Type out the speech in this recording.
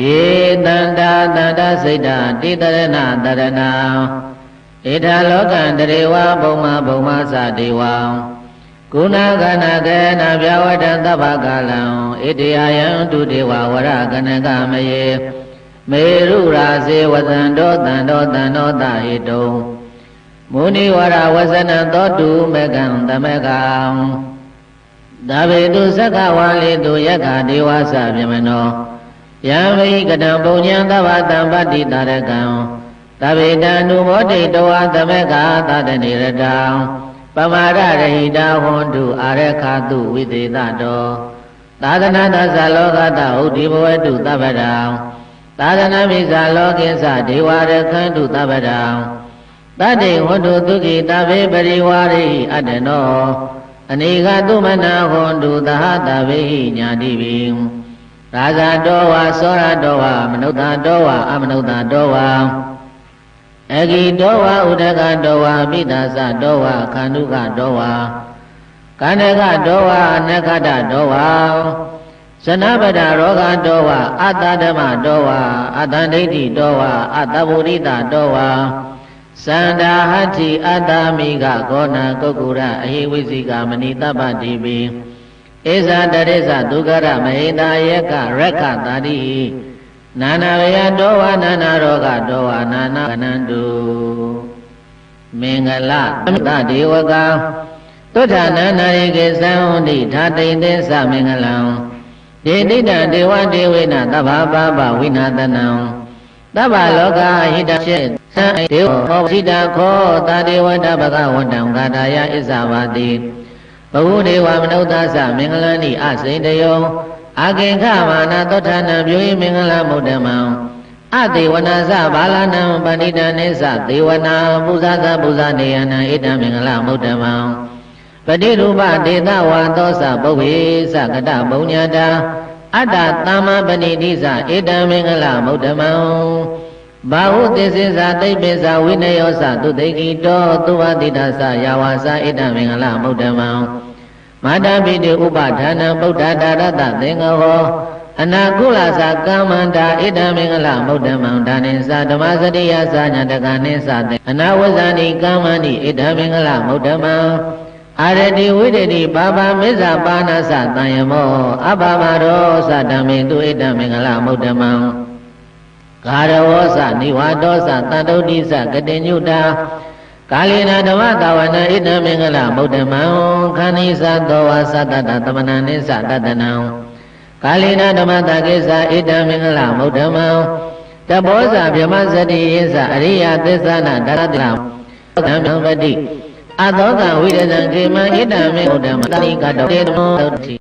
ယေတန္တာတန္တစိတ်တာတိတရဏတရဏဣထာလောကံတရေဝဘုံမဘုံမသတေဝံကုဏကနာကေနဗျဝတံသဗ္ဗကာလံဣတိယယံတုတေဝဝရကနကမယေမေရုရာစေဝသံတောတံတောတံတောတဟိတုံမုနိဝရဝဇနံသောတုမေကံသမကံ သဗ္ဗေတုသက္ကဝါလေတုယက္ခဒေဝသဗြမနောယံဝိကတံပုံညာသဗ္ဗတံပတ္တိတာရကံသဗ္ဗေတံနုမောတိတောဝသမကသတနေရတံပမာရရဟိတာဟွန်တုအာရခတုဝိသေသတောသာသနာတသလောကတဥဒိဘဝတုသဗ္ဗတံသာသနာမိဇာလောကိသဒေဝရခန္တုသဗ္ဗတံတတ္တိဝတ္တုသုခိတဗေပရိဝါရိအတ္တနော အနေကသုမနာဟွန်တုသဟတဗေဟိညာတိပိရာဇာတောဝါသောရတောဝါမနုဿတောဝါအမနုဿတောဝါအဂိတောဝါဥဒကတောဝါမိဒါသတောဝါခန္ဓုကတောဝါကန္နကတောဝါနက္ခတတောဝါဇနပဒရောဂတောဝါအတ္တဓမ္မတောဝါအတ္တဒိဋ္ဌိတောဝါအတ္တဗုရိတတောဝါ သန္တာဟတ္တိအတ္တမိကဂောဏကုက္ကုရအဟိဝိဇိကမဏိတပ္ပတိပိဧဇာတရိဇဒုက္ခရမဟိတာယကရက္ခတာတိနာနာဝေယတောဝါနာနာရောဂတောဝါနာနာကနန္တုမင်္ဂလသမတဒေဝကသုထနာနာရိကေသံဟောတိဓာတိန်သစ္စမင်္ဂလံဒေတိတံဒေဝဒေဝေနသဗ္ဗပါပဝိနာတနံ သဗ္ဗလောကဟိတရှိသံဒေဝဟောစိတခောတာဒေဝတဘဂဝတံဂါထာယဣဇဝတိဘဝဒေဝမနုဿသမင်္ဂလဏိအစိန်တယောအကင်္ခမာနသောဌာနပြု၏မင်္ဂလမုဒ္ဓမံအတေဝနာသဘာလနံပဏိတနိသသေဝနာပူဇာသပူဇာနေယနံဣတံမင်္ဂလမုဒ္ဓမံပတိရူပဒေသဝါသောသပုဗ္ဗေသကတဘုံညာတာ အတ္တသမ္မပဏိတိသဣတံမင်္ဂလမုဒ္ဓမံဘာဟုသစ္စေသာတိပ္ပိသာဝိနယောသသူတိကိတောသူဝတိတသယာဝါသဣတံမင်္ဂလမုဒ္ဓမံမာတာပိတိဥပဌာနဗုဒ္ဓတာရတသင်္ဃဟောအနာကုလသာကမ္မန္တာဣဒံမင်္ဂလမုဒ္ဓမံဒါနိသာဓမ္မစရိယသာညာတကနိသတေအနာဝဇာနိကမ္မန္တိဣဒံမင်္ဂလမုဒ္ဓမံ အာရတိဝိဒတိပါပါမစ္ဆပါဏသတံယမောအဘမရောသတံမေတုဣဒံမင်္ဂလမုဒ္ဓမံဂါရဝောသနိဝါဒောသတတုဋ္ဌိသကတိညုတာကာလေနာဓမ္မတာဝနာဣဒံမင်္ဂလဗုဒ္ဓမံခန္ဒီသသောဝါသတ္တတသမဏနိသတတနံကာလေနာဓမ္မတာကိစ္စဣဒံမင်္ဂလဗုဒ္ဓမံတဘောဇဗြဟ္မစတိယသအရိယသစ္ဆနာတရတံသံဃံပတိ အသောကဝိရဒံခေမဣဒံမေဗုဒ္ဓမံတဏိကတောတေတမောတိ